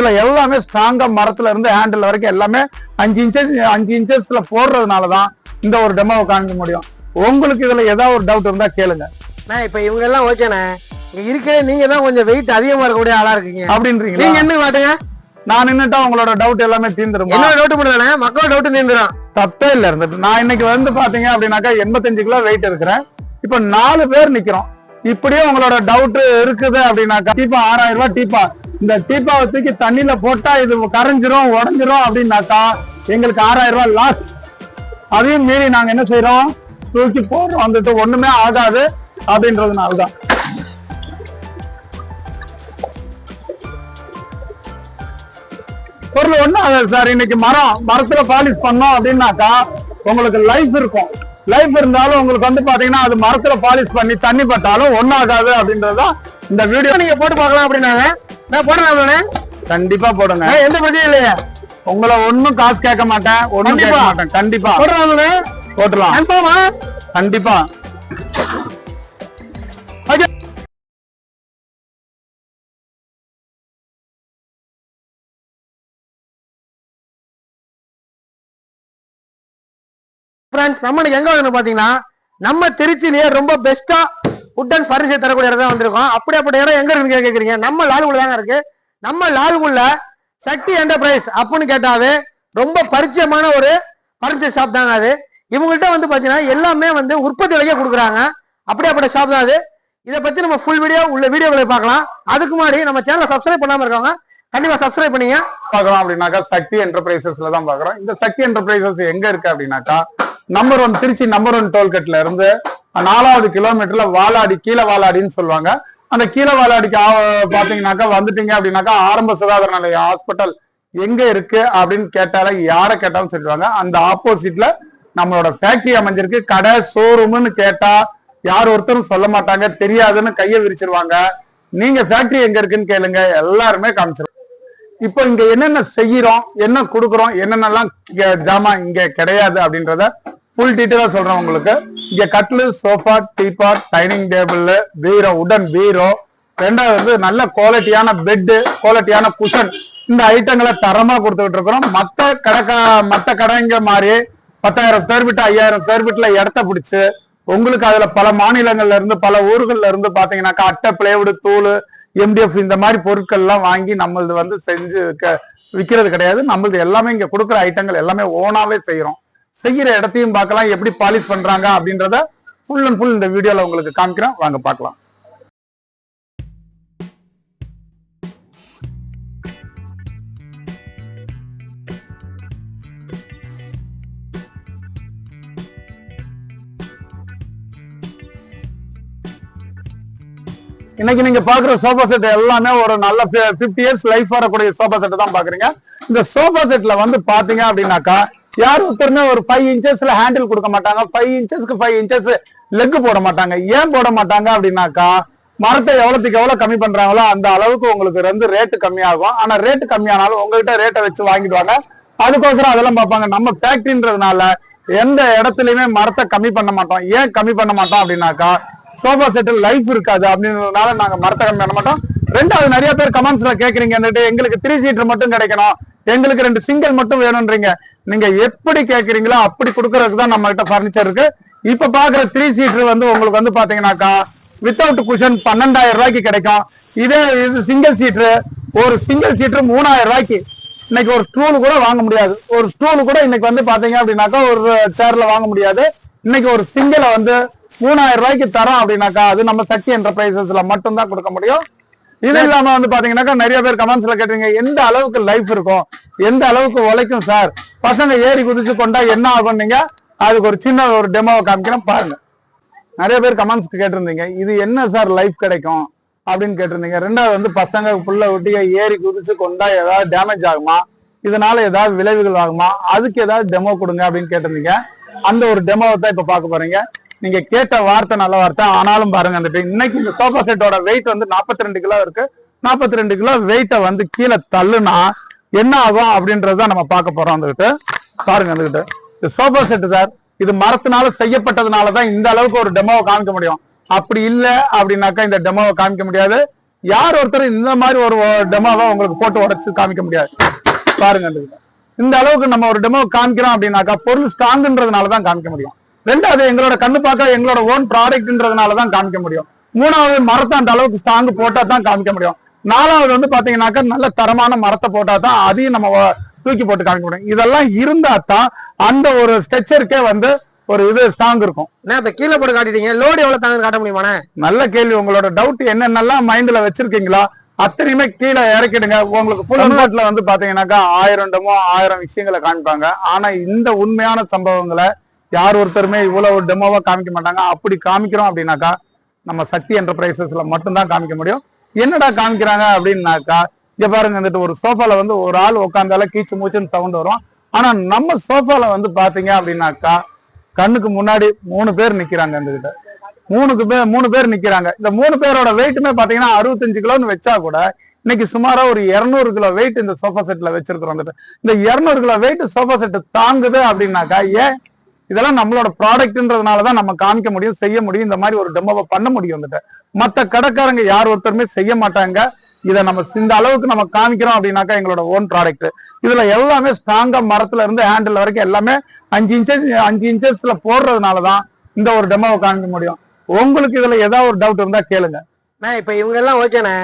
இதுல எல்லாமே ஸ்ட்ராங்கா மரத்துல இருந்து ஹேண்டில் வரைக்கும் எல்லாமே அஞ்சு இன்ச்சஸ் அஞ்சு இன்ச்சஸ்ல போடுறதுனாலதான் இந்த ஒரு டெமோவை காமிக்க முடியும். உங்களுக்கு இதுல ஏதாவது ஒரு டவுட் இருந்தா கேளுங்க. இப்ப இவங்க எல்லாம் ஓகேண்ணே இருக்கிற நீங்க தான் கொஞ்சம் வெயிட் அதிகமா இருக்கக்கூடிய ஆளா இருக்கீங்க. அப்படின்றீங்களா? நீங்க என்ன மாட்டுங்க நான் நின்னுட்டா உங்களோட டவுட் எல்லாமே தீர்ந்துருமா? என்னோட டவுட் தானே மக்களோட டவுட் நீந்துடும் தப்பே இல்ல இருந்துட்டு நான் இன்னைக்கு வந்து பாத்தீங்க அப்படின்னாக்கா எண்பத்தஞ்சு கிலோ வெயிட் இருக்கிறேன். இப்ப நாலு பேர் நிக்கிறோம். இப்படியே உங்களோட டவுட் இருக்குது அப்படின்னாக்கா டீப்பா ஆறாயிரம் ரூபாய் டீப்பா இந்த டீப்பாவை தூக்கி தண்ணியில போட்டா இது கரைஞ்சிரும் உடஞ்சிரும் அப்படின்னாக்கா எங்களுக்கு ஆறாயிரம் ரூபாய் லாஸ் அதையும் மீறி நாங்க என்ன செய்யறோம் தூக்கி போடுறோம். வந்துட்டு ஒண்ணுமே ஆகாது அப்படின்றதுனாலதான். பொருள் ஒண்ணும் ஆகாது சார். இன்னைக்கு மரம் மரத்துல பாலிஷ் பண்ணோம் அப்படின்னாக்கா உங்களுக்கு லைஃப் இருக்கும். லைஃப் இருந்தாலும் உங்களுக்கு வந்து பாத்தீங்கன்னா அது மரத்துல பாலிஷ் பண்ணி தண்ணி பட்டாலும் ஒண்ணும் ஆகாது அப்படின்றதுதான் இந்த வீடியோ நீங்க போட்டு பார்க்கலாம் அப்படின்னாங்க. நான் போடுறேன் கண்டிப்பா போடுங்க. எந்த பிரச்சனையும் இல்லையா. உங்களை ஒண்ணும் காசு கேட்க மாட்டேன் ஒண்ணும் கேட்க. மாட்டேன். கண்டிப்பா. போடுறாங்க போட்டுலாம் கண்டிப்பா. ஃப்ரெண்ட்ஸ் நம்ம எங்க வந்து பாத்தீங்கன்னா நம்ம திருச்சியிலேயே ரொம்ப பெஸ்டா உட்டன் பரிசு தரக்கூடிய இடம் வந்திருக்கோம். அப்படியாப்பட்ட இடம் எங்க இருக்குன்னு கேக்குறீங்க? நம்ம லால்குள்ள தாங்க இருக்கு. நம்ம லால்குள்ள சக்தி என்டர்பிரைஸ் அப்படின்னு கேட்டாவே ரொம்ப பரிச்சயமான ஒரு ஃபர்னிச்சர் ஷாப் தாங்க அது. இவங்கள்ட்ட வந்து பாத்தீங்கன்னா எல்லாமே வந்து உற்பத்தி விலைக்கே கொடுக்குறாங்க. அப்படியாப்பட்ட ஷாப் தான் அது. இதை பத்தி நம்ம ஃபுல் வீடியோ உள்ள வீடியோக்களை பார்க்கலாம். அதுக்கு முன்னாடி நம்ம சேனலை சப்ஸ்கிரைப் பண்ணாம இருக்கவங்க கண்டிப்பா சப்ஸ்கிரைப் பண்ணீங்க. பாக்குறோம் அப்படின்னாக்கா சக்தி என்டர்பிரைசஸ்ல தான் பாக்குறோம் இந்த சக்தி என்டர்பிரைசஸ் எங்க இருக்கு அப்படின்னாக்கா number one Trichy number one டோல்கேட்ல இருந்து நாலாவது கிலோமீட்டர்ல வாலாடி கீழே வாலாடின்னு சொல்லுவாங்க. அந்த கீழே வாலாடிக்கு பாத்தீங்கன்னாக்கா வந்துட்டீங்க அப்படின்னாக்கா ஆரம்ப சுகாதார நிலையம் ஹாஸ்பிட்டல் எங்க இருக்கு அப்படின்னு கேட்டால யாரை கேட்டாலும் சொல்லுவாங்க அந்த ஆப்போசிட்ல நம்மளோட ஃபேக்டரி அமைஞ்சிருக்கு. கடை ஷோரூம்னு கேட்டா யார் ஒருத்தரும் சொல்ல மாட்டாங்க. தெரியாதுன்னு கையை விரிச்சிருவாங்க. நீங்க ஃபேக்டரி எங்க இருக்குன்னு கேளுங்க. எல்லாருமே காமிச்சிருவாங்க இப்போ இங்க என்னென்ன செய்யறோம் என்ன கொடுக்குறோம் என்னென்னலாம் இங்க ஜாமான் இங்க கிடையாது அப்படின்றத ஃபுல் டீட்டெயிலா சொல்றேன் உங்களுக்கு. இங்க கட்லு சோஃபா டீபாட் டைனிங் டேபிள் பீரோ உடன் பீரோ ரெண்டாவது வந்து நல்ல குவாலிட்டியான பெட்டு குவாலிட்டியான குஷன் இந்த ஐட்டங்களை தரமா கொடுத்துக்கிட்டு இருக்கிறோம். மற்ற கடைக்கா மற்ற கடைங்க மாதிரி பத்தாயிரம் ஸ்கொயர் ஃபீட் ஐயாயிரம் ஸ்கொயர் ஃபீட்ல இடத்த பிடிச்சு உங்களுக்கு அதுல பல மாநிலங்கள்ல இருந்து பல ஊர்கள்ல இருந்து பாத்தீங்கன்னாக்கா அட்டை பிளேவுடு தூள் எம்டிஎஃப் இந்த மாதிரி பொருட்கள் எல்லாம் வாங்கி நம்மளது வந்து செஞ்சு க- கிடையாது. நம்மளது எல்லாமே இங்க கொடுக்குற ஐட்டங்கள் எல்லாமே ஓனாவே செய்யறோம் செய்யற இடத்தையும் பார்க்கலாம் எப்படி பாலிஷ் பண்றாங்க அப்படின்றத ஃபுல் அண்ட் ஃபுல் இந்த வீடியோல உங்களுக்கு காமிக்கிறேன். வாங்க பார்க்கலாம். இன்னைக்கு நீங்க பாக்குற சோஃபா செட் எல்லாமே ஒரு நல்ல பிப்டி இயர்ஸ் லைஃப் வரக்கூடிய சோஃபா செட் தான் பாக்குறீங்க இந்த சோஃபா செட்ல வந்து பாத்தீங்க அப்படின்னாக்கா யார் ஒருத்தருமே ஒரு ஃபைவ் இன்ச்சஸ்ல ஹேண்டில் கொடுக்க மாட்டாங்க. ஃபைவ் இன்ச்சஸ்க்கு ஃபைவ் இன்ச்சஸ் லெக் போட மாட்டாங்க. ஏன் போட மாட்டாங்க அப்படின்னாக்கா மரத்தை எவ்வளவுக்கு எவ்வளவு கம்மி பண்றாங்களோ அந்த அளவுக்கு உங்களுக்கு வந்து ரேட்டு கம்மியாகும். ஆனா ரேட்டு கம்மியானாலும் உங்ககிட்ட ரேட்டை வச்சு வாங்கிடுவாங்க. அதுக்கோசரம் அதெல்லாம் பார்ப்பாங்க. நம்ம ஃபேக்டரின்றதுனால எந்த இடத்துலயுமே மரத்தை கம்மி பண்ண மாட்டோம். ஏன் கம்மி பண்ண மாட்டோம் அப்படின்னாக்கா சோஃபா செட்டு லைஃப் இருக்காது அப்படின்றதுனால நாங்க மரத்தை கம்மி பண்ண மாட்டோம். ரெண்டாவது நிறைய பேர் கமெண்ட்ஸ்ல கேக்குறீங்க வந்துட்டு எங்களுக்கு த்ரீ சீட்டர் மட்டும் கிடைக்கணும் எங்களுக்கு ரெண்டு சிங்கிள் மட்டும் வேணும்ன்றீங்க. நீங்க எப்படி கேக்குறீங்களோ அப்படி கொடுக்கறதுக்கு தான் நம்ம கிட்ட பர்னிச்சர் இருக்கு. இப்ப பாக்குற த்ரீ சீட்டர் வந்து உங்களுக்கு வந்து பாத்தீங்கன்னாக்கா வித்தவுட் குஷன் பன்னெண்டாயிரம் ரூபாய்க்கு கிடைக்கும். இதே இது சிங்கிள் சீட்டர் ஒரு சிங்கிள் சீட்டர் மூணாயிரம் ரூபாய்க்கு. இன்னைக்கு ஒரு ஸ்டூல் கூட வாங்க முடியாது. ஒரு ஸ்டூல் கூட இன்னைக்கு வந்து பாத்தீங்க அப்படின்னாக்கா ஒரு சேர்ல வாங்க முடியாது. இன்னைக்கு ஒரு சிங்கிளை வந்து மூணாயிரம் ரூபாய்க்கு தரோம் அப்படின்னாக்கா அது நம்ம சக்தி என்டர்பிரைசஸ்ல மட்டும்தான் கொடுக்க முடியும். இது இல்லாம வந்து பாத்தீங்கன்னாக்கா நிறைய பேர் கமெண்ட்ஸ்ல கேட்டீங்க எந்த அளவுக்கு லைஃப் இருக்கும்? எந்த அளவுக்கு உழைக்கும் சார் பசங்க ஏறி குதிச்சு கொண்டா என்ன ஆகும் நீங்க அதுக்கு ஒரு சின்ன ஒரு டெமோவை காமிக்கிறேன் பாருங்க. நிறைய பேர் கமெண்ட்ஸ் கேட்டிருந்தீங்க இது என்ன சார் லைஃப் கிடைக்கும்? அப்படின்னு கேட்டிருந்தீங்க. ரெண்டாவது வந்து பசங்க புள்ள ஒட்டிய ஏறி குதிச்சு கொண்டா ஏதாவது டேமேஜ் ஆகுமா? இதனால ஏதாவது விளைவுகள் ஆகுமா? அதுக்கு ஏதாவது டெமோ கொடுங்க அப்படின்னு கேட்டிருந்தீங்க. அந்த ஒரு டெமோவை தான் இப்ப பார்க்க போறீங்க. நீங்க கேட்ட வார்த்தை நல்ல வார்த்தை. ஆனாலும் பாருங்க அந்த இன்னைக்கு இந்த சோஃபா செட்டோட வெயிட் வந்து 42 ரெண்டு கிலோ இருக்கு. 42 ரெண்டு கிலோ வெயிட்டை வந்து கீழே தள்ளுனா என்ன ஆகும் அப்படின்றத நம்ம பார்க்க போறோம் வந்துகிட்டு பாருங்க வந்துகிட்டு இந்த சோஃபா செட் சார் இது மரத்தினால செய்யப்பட்டதுனால தான் இந்த அளவுக்கு ஒரு டெமோவை காமிக்க முடியும். அப்படி இல்ல அப்படின்னாக்கா இந்த டெமோவை காமிக்க முடியாது. யார் ஒருத்தர் இந்த மாதிரி ஒரு டெமோவை உங்களுக்கு போட்டு உடைச்சு காமிக்க முடியாது. பாருங்க இந்த இந்த அளவுக்கு நம்ம ஒரு டெமோ காமிக்கிறோம் அப்படின்னாக்கா பொருள் ஸ்ட்ராங்குன்றதுனால தான் காமிக்க முடியும். ரெண்டாவது எங்களோட கண்ணு பார்க்க எங்களோட ஓன் ப்ராடக்ட்ன்றதுனால தான் காமிக்க முடியும். மூணாவது மரத்தை அந்த அளவுக்கு ஸ்ட்ராங் போட்டா தான் காமிக்க முடியும். நாலாவது வந்து பாத்தீங்கன்னாக்கா நல்ல தரமான மரத்தை போட்டா தான் அதையும் நம்ம தூக்கி போட்டு காமிக்க முடியும். இதெல்லாம் இருந்தா தான் அந்த ஒரு ஸ்ட்ரக்சருக்கே வந்து ஒரு இது ஸ்ட்ராங் இருக்கும். இப்ப கீழே போட்டு காட்டிட்டீங்க. லோடு எவ்வளவு தாங்க காட்ட முடியுமாண்ணே? நல்ல கேள்வி. உங்களோட டவுட் என்னென்னலாம் மைண்ட்ல வச்சிருக்கீங்களோ? அத்தனையுமே கீழே இறக்கிடுங்க. உங்களுக்கு ஃபுல் அண்ட் வந்து பாத்தீங்கன்னாக்கா ஆயிரம் டெமோ ஆயிரம் விஷயங்களை காமிப்பாங்க. ஆனா இந்த உண்மையான சம்பவங்களை யார் ஒருத்தருமே இவ்வளவு டெமோவா காமிக்க மாட்டாங்க. அப்படி காமிக்கிறோம் அப்படின்னாக்கா நம்ம சக்தி என்டர்பிரைசஸ்ல மட்டும்தான் காமிக்க முடியும். என்னடா காமிக்கிறாங்க அப்படின்னாக்கா இங்க பாருங்க வந்துட்டு ஒரு சோஃபால வந்து ஒரு ஆள் உட்காந்தால கீச்சு மூச்சுன்னு சவுண்ட் வரும். ஆனா நம்ம சோஃபால வந்து பாத்தீங்க அப்படின்னாக்கா கண்ணுக்கு முன்னாடி மூணு பேர் நிக்கிறாங்க இந்த கிட்ட மூணுக்கு பேர் மூணு பேர் நிக்கிறாங்க. இந்த மூணு பேரோட வெயிட்டுமே பாத்தீங்கன்னா அறுபத்தஞ்சு கிலோன்னு வச்சா கூட இன்னைக்கு சுமாரா ஒரு 200 கிலோ வெயிட் இந்த சோஃபா செட்ல வச்சிருக்கிறோம். இந்த 200 கிலோ வெயிட் சோஃபா செட் தாங்குது அப்படின்னாக்கா ஏன் இதெல்லாம் நம்மளோட ப்ராடக்ட்ன்றதுனால தான் நம்ம காமிக்க முடியும் செய்ய முடியும். இந்த மாதிரி ஒரு டெமோவை பண்ண முடியும் வந்துட்டு. மத்த கடைக்காரங்க யார் ஒருத்தருமே செய்ய மாட்டாங்க. இதை நம்ம இந்த அளவுக்கு நம்ம காமிக்கிறோம் அப்படின்னாக்கா எங்களோட ஓன் ப்ராடக்ட் இதுல எல்லாமே ஸ்ட்ராங்கா மரத்துல இருந்து ஹேண்டில் வரைக்கும் எல்லாமே அஞ்சு இன்ச்சஸ் அஞ்சு இன்ச்சஸ்ல போடுறதுனால தான் இந்த ஒரு டெமோவை காமிக்க முடியும். உங்களுக்கு இதுல ஏதாவது ஒரு டவுட் இருந்தா கேளுங்க. இப்ப இவங்க எல்லாம் ஓகேண்ணே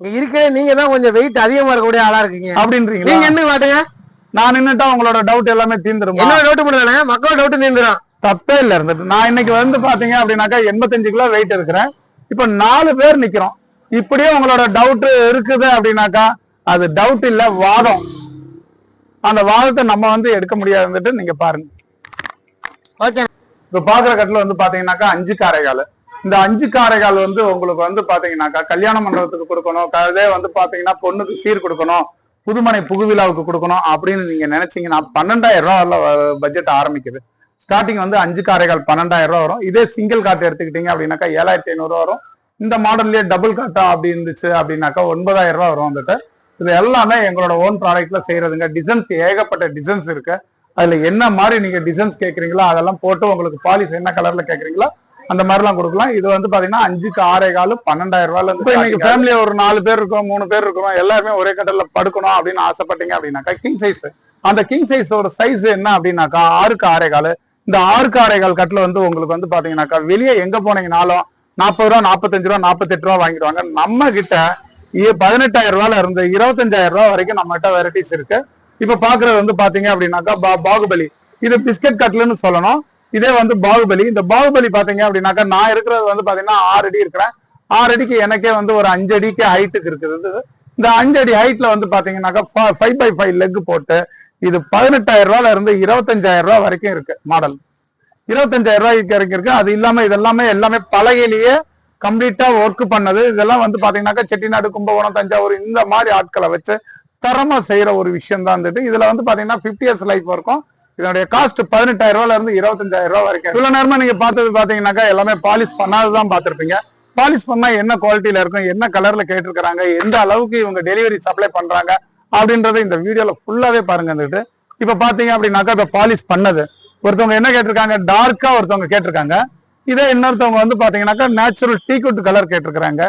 இங்க இருக்கிற நீங்க தான் கொஞ்சம் வெயிட் அதிகமா இருக்கக்கூடிய ஆளா இருக்கீங்க. அப்படின்றீங்களா? நீங்க என்ன காட்டுங்க நான் நின்னுட்டா உங்களோட டவுட் எல்லாமே தீர்ந்துருமா? என்னோட டவுட் பண்ணுதானே மக்கள் டவுட் நீந்துடும் தப்பே இல்ல இருந்துட்டு நான் இன்னைக்கு வந்து பாத்தீங்க அப்படின்னாக்கா எண்பத்தஞ்சு கிலோ வெயிட் இருக்கிறேன். இப்ப நாலு பேர் நிக்கிறோம். இப்படியே உங்களோட டவுட் இருக்குது அப்படின்னாக்கா அது டவுட் இல்ல வாதம். அந்த வாதத்தை நம்ம வந்து எடுக்க முடியாதுன்னுட்டு நீங்க பாருங்க. ஓகே இப்ப பாக்குற கட்டுல வந்து பாத்தீங்கன்னாக்கா அஞ்சு காரைகால் இந்த அஞ்சு காரைகால் வந்து உங்களுக்கு வந்து பாத்தீங்கன்னாக்கா கல்யாண மண்டபத்துக்கு கொடுக்கணும். க- அதே வந்து பாத்தீங்கன்னா பொண்ணுக்கு சீர் கொடுக்கணும். புதுமனை புகுவிழாவுக்கு கொடுக்கணும் அப்படின்னு நீங்க நினைச்சீங்கன்னா பன்னெண்டாயிரம் ரூபாய் பட்ஜெட் ஆரம்பிக்குது. ஸ்டார்டிங் வந்து அஞ்சு காரைகள் பன்னெண்டாயிரம் ரூபா வரும். இதே சிங்கிள் காட்டு எடுத்துக்கிட்டீங்க அப்படின்னாக்கா ஏழாயிரத்தி ஐநூறு வரும். இந்த மாடல்லயே டபுள் காட்டா அப்படி இருந்துச்சு அப்படின்னாக்கா ஒன்பதாயிரம் ரூபா வரும் வந்துட்டு. இது எல்லாமே எங்களோட ஓன் ப்ராடக்ட்ல செய்யறதுங்க. டிசைன்ஸ் ஏகப்பட்ட டிசைன்ஸ் இருக்கு. அதுல என்ன மாதிரி நீங்க டிசைன்ஸ் கேட்குறீங்களோ அதெல்லாம் போட்டு உங்களுக்கு பாலிஸ் என்ன கலர்ல கேட்குறீங்களோ அந்த மாதிரிலாம் கொடுக்கலாம். இது வந்து பாத்தீங்கன்னா அஞ்சுக்கு ஆறே காலு பன்னெண்டாயிரம் ரூபாய்ல இருந்து இன்னைக்கு ஃபேமிலியா ஒரு நாலு பேர் இருக்கோம் மூணு பேர் இருக்கோம் எல்லாருமே ஒரே கட்டல்ல படுக்கணும் அப்படின்னு ஆசைப்பட்டீங்க அப்படின்னாக்கா கிங் சைஸ் அந்த கிங் சைஸ் ஒரு சைஸ் என்ன அப்படின்னாக்கா ஆறுக்கு ஆறே காலு. இந்த ஆறுக்கு ஆறே கால் கட்டில வந்து உங்களுக்கு வந்து பாத்தீங்கன்னாக்கா வெளியே எங்க போனீங்கனாலும் நாற்பது ரூபா நாற்பத்தஞ்சு ரூபா நாற்பத்தெட்டு ரூபா வாங்கிடுவாங்க. நம்ம கிட்ட பதினெட்டாயிரம் ரூபாயில இருந்து இருபத்தஞ்சாயிரம் ரூபாய் வரைக்கும் நம்ம கிட்ட வெரைட்டிஸ் இருக்கு. இப்ப பாக்குறது வந்து பாத்தீங்க அப்படின்னாக்கா பாகுபலி. இது பிஸ்கட் கட்லுன்னு சொல்லணும். இதே வந்து பாகுபலி. இந்த பாகுபலி பாத்தீங்க அப்படின்னாக்கா நான் இருக்கிறது வந்து பாத்தீங்கன்னா ஆறு அடி இருக்கிறேன். ஆறு அடிக்கு எனக்கே வந்து ஒரு அஞ்சு அடிக்கு ஹைட்டுக்கு இருக்குது. இந்த அஞ்சு அடி ஹைட்ல வந்து பாத்தீங்கன்னாக்கா ஃபைவ் பை ஃபைவ் லெக் போட்டு இது பதினெட்டாயிரம் ரூபாயில இருந்து இருபத்தஞ்சாயிரம் ரூபாய் வரைக்கும் இருக்கு மாடல் இருபத்தஞ்சாயிரம் ரூபாய்க்கு வரைக்கும் இருக்கு. அது இல்லாம இதெல்லாமே எல்லாமே பலகையிலேயே கம்ப்ளீட்டா ஒர்க் பண்ணது. இதெல்லாம் வந்து பாத்தீங்கன்னாக்கா செட்டிநாடு கும்பகோணம் தஞ்சாவூர் இந்த மாதிரி ஆட்களை வச்சு தரமா செய்யற ஒரு விஷயம் தான் வந்துட்டு இதுல வந்து பாத்தீங்கன்னா 50 இயர்ஸ் லைஃப் இருக்கும். இதனுடைய காஸ்ட் பதினெட்டாயிரம் ரூபாயில இருந்து இருபத்தஞ்சாயிரம் ரூபாய் வரைக்கும் இவ்வளவு நேரமா நீங்க பார்த்தது பாத்தீங்கன்னாக்கா எல்லாமே பாலிஷ் பண்ணாததான் பாத்திருப்பீங்க பாலிஷ் பண்ணா என்ன குவாலிட்டியில இருக்கும் என்ன கலர்ல கேட்டிருக்கிறாங்க எந்த அளவுக்கு இவங்க டெலிவரி சப்ளை பண்றாங்க அப்படின்றத இந்த வீடியோல ஃபுல்லாவே பாருங்க வந்துட்டு இப்ப பாத்தீங்க அப்படின்னாக்கா இப்ப பாலிஷ் பண்ணது. ஒருத்தவங்க என்ன கேட்டிருக்காங்க? டார்க்கா ஒருத்தவங்க கேட்டிருக்காங்க. இதே இன்னொருத்தவங்க வந்து பாத்தீங்கன்னாக்கா நேச்சுரல் டீக்குட் கலர் கேட்டிருக்கிறாங்க.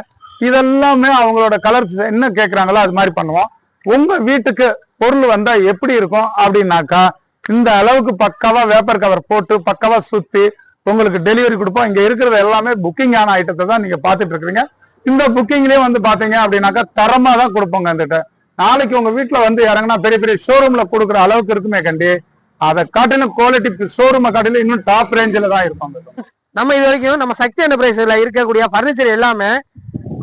இதெல்லாமே அவங்களோட கலர்ஸ் என்ன கேக்குறாங்களோ அது மாதிரி பண்ணுவோம். உங்க வீட்டுக்கு பொருள் வந்தா எப்படி இருக்கும் அப்படின்னாக்கா இந்த அளவுக்கு பக்காவா வேப்பர் கவர் போட்டு பக்காவா சுத்தி உங்களுக்கு டெலிவரி கொடுப்போம். இங்க இருக்கிறது எல்லாமே புக்கிங் ஆன ஐட்டத்தை தான் நீங்க பாத்துட்டு இருக்கிறீங்க. இந்த புக்கிங்லயே வந்து பாத்தீங்க அப்படின்னாக்கா தரமா தான் கொடுப்போங்க வந்துட்டு நாளைக்கு உங்க வீட்டுல வந்து இறங்கினா பெரிய பெரிய ஷோரூம்ல கொடுக்குற அளவுக்கு இருக்குமே கண்டி. அதை காட்டிலும் குவாலிட்டி ஷோரூமை காட்டிலும் இன்னும் டாப் ரேஞ்சில தான் இருக்கும் நம்ம இது வரைக்கும் நம்ம சக்தி என்டர்பிரைஸ்ல இருக்கக்கூடிய ஃபர்னிச்சர் எல்லாமே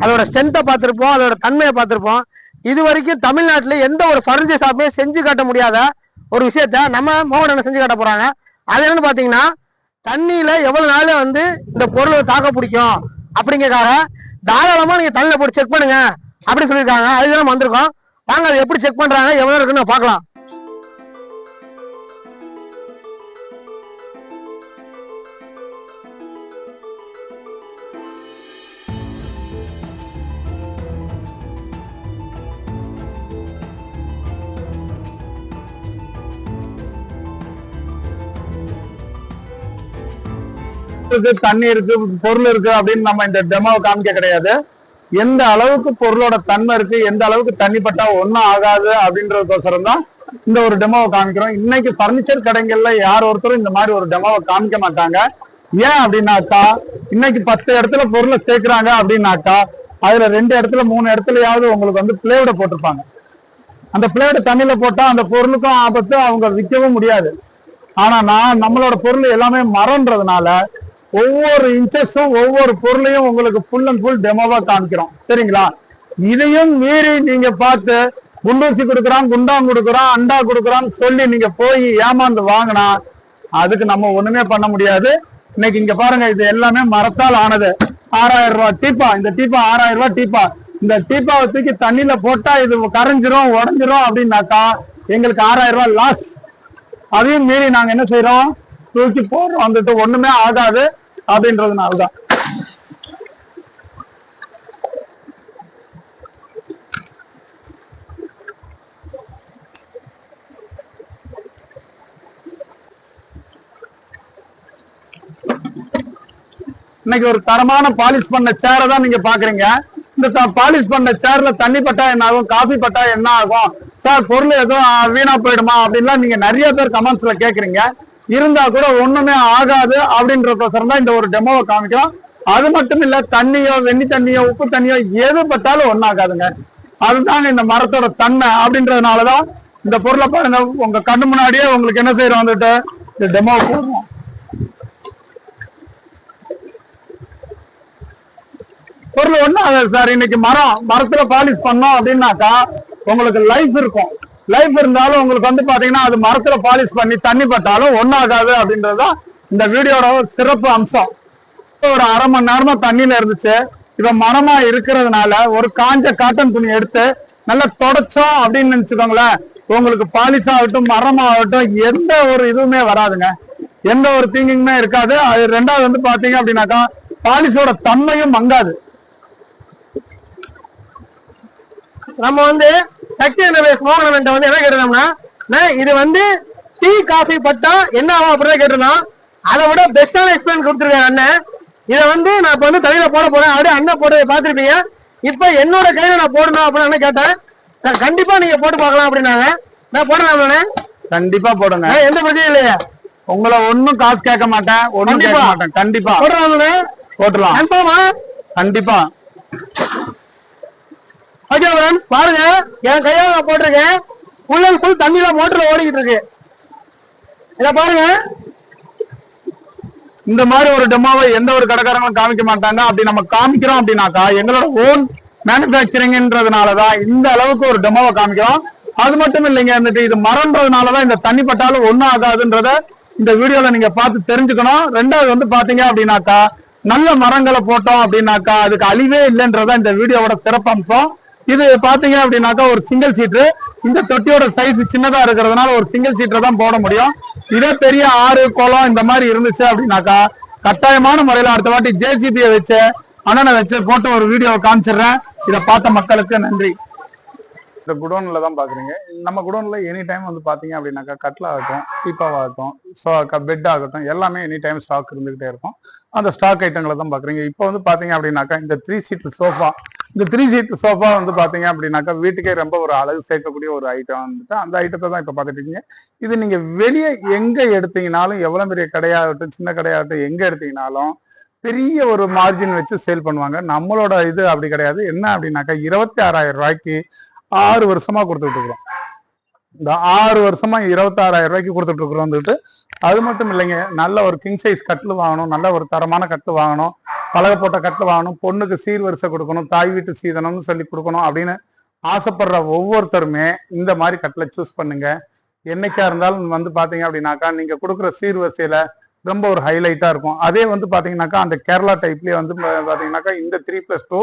அதோட ஸ்ட்ரென்த்தை பார்த்திருப்போம் அதோட தன்மையை பார்த்திருப்போம். இது வரைக்கும் தமிழ்நாட்டில் எந்த ஒரு ஃபர்னிச்சர் ஷாப்புமே செஞ்சு காட்ட முடியாத ஒரு விஷயத்த நம்ம மோகன் செஞ்சு காட்ட போறாங்க. அது என்னன்னு பாத்தீங்கன்னா தண்ணியில எவ்வளவு நாள் வந்து இந்த பொருள் தாக்க பிடிக்கும் அப்படிங்கக்காக தாராளமா நீங்க தண்ணியில போட்டு செக் பண்ணுங்க அப்படின்னு சொல்லியிருக்காங்க. அதுதான் நம்ம வந்திருக்கோம். வாங்க அதை எப்படி செக் பண்றாங்க எவ்வளவு இருக்குன்னு பார்க்கலாம். இருக்கு தண்ணி இருக்கு பொருள் இருக்கு அப்படின்னு நம்ம இந்த டெமோவை காமிக்க கிடையாது. எந்த அளவுக்கு பொருளோட தன்மை இருக்கு எந்த அளவுக்கு தண்ணி பட்டா ஒன்றும் ஆகாது அப்படின்றதுக்கோசரம் தான் இந்த ஒரு டெமோவை காமிக்கிறோம். இன்னைக்கு பர்னிச்சர் கடைகள்ல யார் ஒருத்தரும் இந்த மாதிரி ஒரு டெமோவை காமிக்க மாட்டாங்க. ஏன் அப்படின்னாக்கா இன்னைக்கு பத்து இடத்துல பொருளை சேர்க்கிறாங்க அப்படின்னாக்கா அதுல ரெண்டு இடத்துல மூணு இடத்துலயாவது உங்களுக்கு வந்து பிளேவிட போட்டிருப்பாங்க. அந்த பிளேடு தண்ணியில போட்டா அந்த பொருளுக்கும் ஆபத்து அவங்க விற்கவும் முடியாது. ஆனா நான் நம்மளோட பொருள் எல்லாமே மரம்ன்றதுனால ஒவ்வொரு இன்ச்சஸும் ஒவ்வொரு பொருளையும் உங்களுக்கு ஃபுல் அண்ட் ஃபுல் டெமோவா காமிக்கிறோம். சரிங்களா? இதையும் மீறி நீங்க பார்த்து குண்டூசி கொடுக்குறான் குண்டான் கொடுக்குறான் அண்டா கொடுக்குறான்னு சொல்லி நீங்க போய் ஏமாந்து வாங்கினா அதுக்கு நம்ம ஒண்ணுமே பண்ண முடியாது. இன்னைக்கு இங்க பாருங்க இது எல்லாமே மரத்தால் ஆனது. ஆறாயிரம் ரூபாய் டீப்பா இந்த டீப்பா ஆறாயிரம் ரூபாய் டீப்பா. இந்த டீப்பாவை தூக்கி தண்ணியில போட்டா இது கரைஞ்சிரும் உடஞ்சிரும் அப்படின்னாக்கா எங்களுக்கு ஆறாயிரம் ரூபாய் லாஸ் அதையும் மீறி நாங்க என்ன செய்யறோம் தூக்கி போடுறோம். வந்துட்டு ஒண்ணுமே ஆகாது. அப்படின்றதுனாலதான். இன்னைக்கு ஒரு தரமான பாலிஷ் பண்ண சேரை தான் நீங்க பாக்குறீங்க. இந்த பாலிஷ் பண்ண சேர்ல தண்ணி பட்டா என்ன ஆகும்? காஃபி பட்டா என்ன ஆகும்? சார் பொருள் எதுவும் வீணா போயிடுமா? அப்படின்லாம் நீங்க நிறைய பேர் கமெண்ட்ஸ்ல கேக்குறீங்க. இருந்தா கூட ஒண்ணுமே ஆகாது அப்படின்றதுக்கோசரம் தான் இந்த ஒரு டெமோவை காமிக்கிறோம். அது மட்டும் இல்ல தண்ணியோ வெண்ணி தண்ணியோ உப்பு தண்ணியோ எது பட்டாலும் ஒண்ணாகாதுங்க. அதுதாங்க இந்த மரத்தோட தன்மை அப்படின்றதுனாலதான் இந்த பொருளை பாருங்க உங்க கண்ணு முன்னாடியே உங்களுக்கு என்ன செய்யறோம் வந்துட்டு இந்த டெமோ போடுறோம். பொருள் ஒண்ணும் ஆகாது சார். இன்னைக்கு மரம் மரத்துல பாலிஷ் பண்ணோம் அப்படின்னாக்கா உங்களுக்கு லைஃப் இருக்கும். லைஃப் இருந்தாலும் உங்களுக்கு வந்து பாத்தீங்கன்னா அது மரத்துல பாலிஷ் பண்ணி தண்ணி பட்டாலும் ஒன்னாகாது அப்படின்றதுதான் இந்த வீடியோட சிறப்பு அம்சம். ஒரு அரை மணி நேரமா தண்ணியில இருந்துச்சு. இப்ப மரமா இருக்கிறதுனால ஒரு காஞ்ச காட்டன் துணி எடுத்து நல்லா தொடச்சோம் அப்படின்னு நினைச்சுக்கோங்களேன். உங்களுக்கு பாலிஷ் ஆகட்டும் மரமாகட்டும் எந்த ஒரு இதுவுமே வராதுங்க. எந்த ஒரு தீங்குமே இருக்காது. அது ரெண்டாவது வந்து பாத்தீங்க அப்படின்னாக்கா பாலிஷோட தன்மையும் மங்காது. நம்ம வந்து சக்தி என்டர்பிரைஸ் மோகனவன்ட்ட வந்து என்ன கேட்டிருந்தோம்னா இது வந்து டீ காஃபி பட்டா என்ன ஆகும் அப்படின்னு கேட்டிருந்தோம் அதை விட பெஸ்டான எக்ஸ்பிளைன் கொடுத்துருக்காங்க அண்ணன் இதை வந்து நான் இப்ப வந்து தலையில போட போறேன். அப்படியே அண்ணன் போட்டதை பார்த்திருப்பீங்க. இப்ப என்னோட கையில நான் போடணும் அப்படின்னு அண்ணன் கேட்டேன். நான் கண்டிப்பா நீங்க போட்டு பார்க்கலாம் அப்படின்னாங்க. நான் போடலாம்ண்ணே கண்டிப்பா போடுங்க. எந்த பிரச்சனையும் இல்லையா. உங்களை ஒண்ணும் காசு கேட்க மாட்டேன். ஒண்ணும் கேட்க. மாட்டேன். கண்டிப்பா. போடலாம்ண்ணே போட்டுலாம் கண்டிப்பா. ஓகே ஃப்ரெண்ட்ஸ் பாருங்க. என் கையால நான் போட்டிருக்கேன். ஃபுல் ஃபுல் தண்ணியில மோட்டர்ல ஓடிக்கிட்டு இருக்கு. இத பாருங்க. இந்த மாதிரி ஒரு டெமோவை எந்த ஒரு கடைக்காரங்களும் காமிக்க மாட்டாங்க. அப்படி நம்ம காமிக்கிறோம் அப்படின்னாக்கா எங்களோட ஓன் மேனுபேக்சரிங்ன்றதுனாலதான் இந்த அளவுக்கு ஒரு டெமோவை காமிக்கிறோம். அது மட்டும் இல்லைங்க வந்துட்டு இது மரம்ன்றதுனாலதான் இந்த தண்ணி பட்டாலும் ஒண்ணும் ஆகாதுன்றத இந்த வீடியோல நீங்க பார்த்து தெரிஞ்சுக்கணும். ரெண்டாவது வந்து பாத்தீங்க அப்படின்னாக்கா நல்ல மரங்களை போட்டோம் அப்படின்னாக்கா அதுக்கு அழிவே இல்லைன்றதா இந்த வீடியோவோட சிறப்பம்சம். இது பாத்தீங்க அப்படின்னாக்கா ஒரு சிங்கிள் சீட்டு இந்த தொட்டியோட சைஸ் சின்னதா இருக்கிறதுனால ஒரு சிங்கிள் சீட்டை தான் போட முடியும். இதே பெரிய ஆறு குளம் இந்த மாதிரி இருந்துச்சு அப்படின்னாக்கா கட்டாயமான முறையில அடுத்த வாட்டி ஜேசிபியை வச்சு அண்ணனை வச்சு போட்டு ஒரு வீடியோ காமிச்சிடுறேன். இதை பார்த்த மக்களுக்கு நன்றி. இந்த குடோன்ல தான் பாக்குறீங்க. நம்ம குடோன்ல எனி டைம் வந்து பாத்தீங்க அப்படின்னாக்கா கட்ல ஆகட்டும் டீப்பாவாகட்டும் பெட் ஆகட்டும் எல்லாமே எனி டைம் ஸ்டாக் இருந்துகிட்டே இருக்கும். அந்த ஸ்டாக் ஐட்டங்களை தான் பாக்குறீங்க. இப்போ வந்து பாத்தீங்க அப்படின்னாக்கா இந்த த்ரீ சீட் சோஃபா இந்த த்ரீ சீட் சோஃபா வந்து பாத்தீங்க அப்படின்னாக்கா வீட்டுக்கே ரொம்ப ஒரு அழகு சேர்க்கக்கூடிய ஒரு ஐட்டம் வந்துட்டு அந்த ஐட்டத்தை தான் இப்ப பாத்துட்டு இருக்கீங்க. இது நீங்க வெளியே எங்க எடுத்தீங்கனாலும் எவ்வளவு பெரிய கடையாகட்டும் சின்ன கடையாகட்டும் எங்க எடுத்தீங்கனாலும் பெரிய ஒரு மார்ஜின் வச்சு சேல் பண்ணுவாங்க. நம்மளோட இது அப்படி கிடையாது. என்ன அப்படின்னாக்கா இருபத்தி ஆறாயிரம் ரூபாய்க்கு ஆறு வருஷமா கொடுத்துட்டு இருக்கிறோம். இந்த ஆறு வருஷமா இருபத்தாறாயிரம் ரூபாய்க்கு கொடுத்துட்டு இருக்கிறோம் வந்துட்டு. அது மட்டும் இல்லைங்க நல்ல ஒரு கிங் சைஸ் கட்டில் வாங்கணும் நல்ல ஒரு தரமான கட்டில் வாங்கணும் பழக போட்ட கட்டில் வாங்கணும் பொண்ணுக்கு சீர் வரிசை கொடுக்கணும் தாய் வீட்டு சீதனம்னு சொல்லி கொடுக்கணும் அப்படின்னு ஆசைப்படுற ஒவ்வொருத்தருமே இந்த மாதிரி கட்டில சூஸ் பண்ணுங்க. என்னைக்கா இருந்தாலும் வந்து பாத்தீங்க அப்படின்னாக்கா நீங்க கொடுக்குற சீர் வரிசையில ரொம்ப ஒரு ஹைலைட்டா இருக்கும். அதே வந்து பாத்தீங்கன்னாக்கா அந்த கேரளா டைப்லயே வந்து பாத்தீங்கன்னாக்கா இந்த த்ரீ பிளஸ் டூ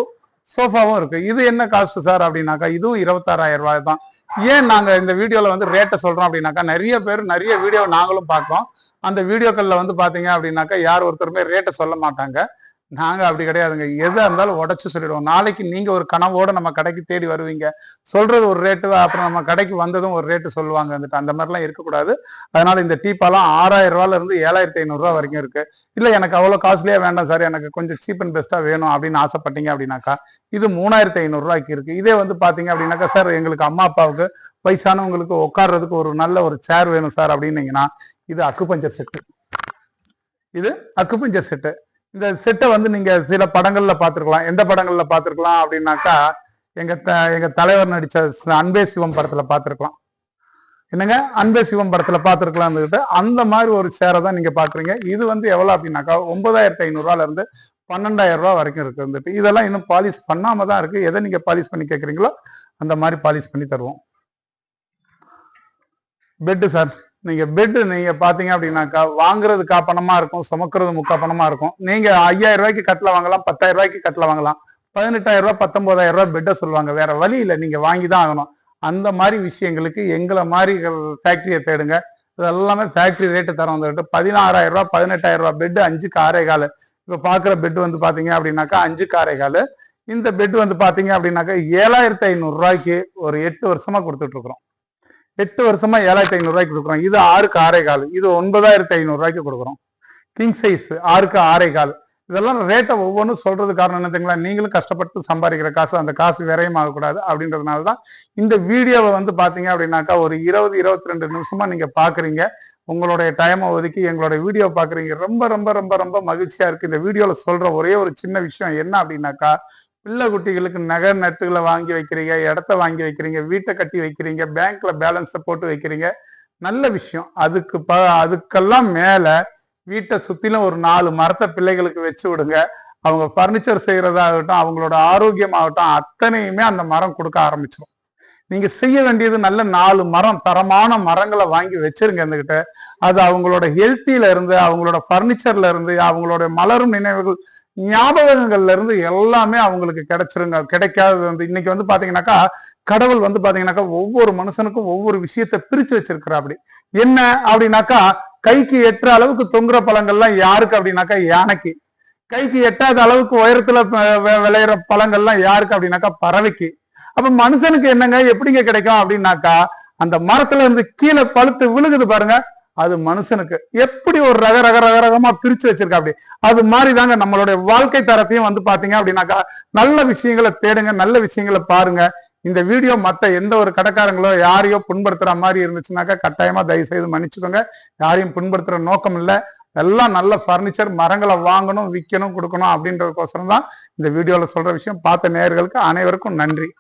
சோஃபாவும் இருக்கு. இது என்ன காஸ்ட் சார் அப்படின்னாக்கா இதுவும் இருபத்தாறாயிரம் ரூபாய் தான். ஏன் நாங்கள் இந்த வீடியோல வந்து ரேட்டை சொல்றோம் அப்படின்னாக்கா நிறைய பேர் நிறைய வீடியோ நாங்களும் பார்க்குறோம். அந்த வீடியோக்களில் வந்து பார்த்தீங்க அப்படின்னாக்கா யார் ஒருத்தருமே ரேட்டை சொல்ல மாட்டாங்க. நாங்க அப்படி கிடையாதுங்க. எதா இருந்தாலும் உடச்சி சொல்லிடுவோம். நாளைக்கு நீங்க ஒரு கனவோட நம்ம கடைக்கு தேடி வருவீங்க. சொல்றது ஒரு ரேட்டு தான். அப்புறம் நம்ம கடைக்கு வந்ததும் ஒரு ரேட்டு சொல்லுவாங்க வந்துட்டு. அந்த மாதிரிலாம் இருக்கக்கூடாது. அதனால இந்த டீப்பாலாம் ஆறாயிரம் ரூபால இருந்து ஏழாயிரத்தி ஐநூறுரூவா வரைக்கும் இருக்கு. இல்ல எனக்கு அவ்வளோ காஸ்ட்லியா வேண்டாம் சார். எனக்கு கொஞ்சம் சீப் அண்ட் பெஸ்டா வேணும் அப்படின்னு ஆசைப்பட்டீங்க அப்படின்னாக்கா இது மூணாயிரத்தி ஐநூறுரூவாய்க்கு இருக்குது இருக்கு. இதே வந்து பாத்தீங்க அப்படின்னாக்கா சார் எங்களுக்கு அம்மா அப்பாவுக்கு வயசானவங்களுக்கு உட்கார்றதுக்கு ஒரு நல்ல ஒரு சேர் வேணும் சார் அப்படின்னீங்கன்னா இது அக்குபஞ்சர் செட்டு இது அக்குபஞ்சர் செட்டு இந்த செட்டை வந்து நீங்க சில படங்கள்ல பார்த்திருக்கலாம். எந்த படங்கள்ல பார்த்திருக்கலாம் அப்படின்னாக்கா எங்க த- எங்க தலைவர் நடிச்ச அன்பே சிவம் படத்துல பார்த்திருக்கலாம். என்னங்க? அன்பே சிவம் படத்துல பார்த்திருக்கலாம் அந்த மாதிரி ஒரு சேரை தான் நீங்க பாக்குறீங்க இது வந்து எவ்வளவு அப்படின்னாக்கா ஒன்பதாயிரத்தி ஐநூறுரூவால இருந்து பன்னெண்டாயிரம் ரூபாய் வரைக்கும் இருக்கு வந்துட்டு. இதெல்லாம் இன்னும் பாலிஷ் பண்ணாம தான் இருக்கு. எதை நீங்க பாலிஷ் பண்ணி கேட்குறீங்களோ அந்த மாதிரி பாலிஷ் பண்ணி தருவோம். பெட்டு சார் நீங்க பெட் நீங்க பாத்தீங்க அப்படின்னாக்கா வாங்குறது காப்பணமா இருக்கும் சுமக்கிறது முக்காப்பணமா இருக்கும். நீங்க ஐயாயிரம் ரூபாய்க்கு கட்டில வாங்கலாம் பத்தாயிரம் ரூபாய்க்கு கட்டில வாங்கலாம். பதினெட்டாயிரம் ரூபாய் பத்தொன்பதாயிரம் ரூபாய் பெட்டை சொல்லுவாங்க. வேற வழி இல்லை நீங்க வாங்கி தான் ஆகணும். அந்த மாதிரி விஷயங்களுக்கு எங்களை மாதிரி ஃபேக்டரியை தேடுங்க. இதெல்லாமே ஃபேக்டரி ரேட்டு தரம் வந்துட்டு பதினாறாயிரம் ரூபாய் பதினெட்டாயிரம் ரூபாய் பெட் அஞ்சுக்கு ஆறே காலு. இப்போ பார்க்குற பெட் வந்து பார்த்தீங்க அப்படின்னாக்கா அஞ்சுக்கு ஆறே காலு. இந்த பெட் வந்து பார்த்தீங்க அப்படின்னாக்கா ஏழாயிரத்தி ஐநூறு ரூபாய்க்கு ஒரு எட்டு வருஷமா கொடுத்துட்டு இருக்கிறோம். எட்டு வருஷமா ஏழாயிரத்தி ஐநூறுரூவாய்க்கு கொடுக்குறோம். இது ஆறுக்கு ஆறே கால். இது ஒன்பதாயிரத்தி ஐநூறுரூவாய்க்கு கொடுக்குறோம். கிங் சைஸ் ஆறுக்கு ஆறே கால். இதெல்லாம் ரேட்டை ஒவ்வொன்றும் சொல்றது காரணம் என்ன தெரியுங்களா? நீங்களும் கஷ்டப்பட்டு சம்பாதிக்கிற காசு அந்த காசு விரயம் ஆகக்கூடாது அப்படின்றதுனால தான் இந்த வீடியோவை வந்து பார்த்தீங்க அப்படின்னாக்கா ஒரு இருபது இருபத்தி ரெண்டு நிமிஷமா நீங்க பாக்குறீங்க உங்களுடைய டைமை ஒதுக்கி எங்களுடைய வீடியோ பார்க்குறீங்க. ரொம்ப ரொம்ப ரொம்ப ரொம்ப மகிழ்ச்சியாக இருக்குது இந்த வீடியோவில் சொல்கிற ஒரே ஒரு சின்ன விஷயம் என்ன அப்படின்னாக்கா பிள்ளை குட்டிகளுக்கு நகை நட்டுகளை வாங்கி வைக்கிறீங்க இடத்த வாங்கி வைக்கிறீங்க வீட்டை கட்டி வைக்கிறீங்க பேங்க்ல பேலன்ஸை போட்டு வைக்கிறீங்க. நல்ல விஷயம். அதுக்கு ப அதுக்கெல்லாம் மேல வீட்டை சுத்திலும் ஒரு நாலு மரத்தை பிள்ளைகளுக்கு வச்சு விடுங்க. அவங்க ஃபர்னிச்சர் செய்யறதாகட்டும் அவங்களோட ஆரோக்கியமாகட்டும் அத்தனையுமே அந்த மரம் கொடுக்க ஆரம்பிச்சிடும் நீங்க செய்ய வேண்டியது நல்ல நாலு மரம் தரமான மரங்களை வாங்கி வச்சிருங்க இருந்துகிட்ட அது அவங்களோட ஹெல்த்தில இருந்து அவங்களோட ஃபர்னிச்சர்ல இருந்து அவங்களோட மலரும் நினைவுகள் ஞாபகங்கள்ல இருந்து எல்லாமே அவங்களுக்கு கிடைச்சிருங்க கிடைக்காதது வந்து. இன்னைக்கு வந்து பாத்தீங்கன்னாக்கா கடவுள் வந்து பாத்தீங்கன்னாக்கா ஒவ்வொரு மனுஷனுக்கும் ஒவ்வொரு விஷயத்த பிரிச்சு வச்சிருக்கிறா அப்படி என்ன அப்படின்னாக்கா கைக்கு எட்டுற அளவுக்கு தொங்குற பழங்கள்லாம் யாருக்கு அப்படின்னாக்கா யானைக்கு. கைக்கு எட்டாத அளவுக்கு உயரத்துல விளையிற பழங்கள்லாம் யாருக்கு அப்படின்னாக்கா பறவைக்கு. அப்ப மனுஷனுக்கு என்னங்க எப்படிங்க கிடைக்கும் அப்படின்னாக்கா அந்த மரத்துல இருந்து கீழே பழுத்து விழுகுது பாருங்க அது மனுஷனுக்கு எப்படி ஒரு ரக ரக ரக ரகமா பிரிச்சு வச்சிருக்கா அப்படி? அது மாதிரி தாங்க நம்மளுடைய வாழ்க்கை தரத்தையும் வந்து பாத்தீங்க அப்படின்னாக்கா நல்ல விஷயங்களை தேடுங்க நல்ல விஷயங்களை பாருங்க. இந்த வீடியோ மத்த எந்த ஒரு கடைக்காரங்களோ யாரையோ புண்படுத்துற மாதிரி இருந்துச்சுனாக்கா கட்டாயமா தயவு செய்து மன்னிச்சுக்கோங்க. யாரையும் புண்படுத்துற நோக்கம் இல்ல. எல்லாம் நல்ல ஃபர்னிச்சர் மரங்களை வாங்கணும் விற்கணும் கொடுக்கணும் அப்படின்றதுக்கோசரம் தான் இந்த வீடியோல சொல்ற விஷயம். பார்த்த நேயர்களுக்கு அனைவருக்கும் நன்றி.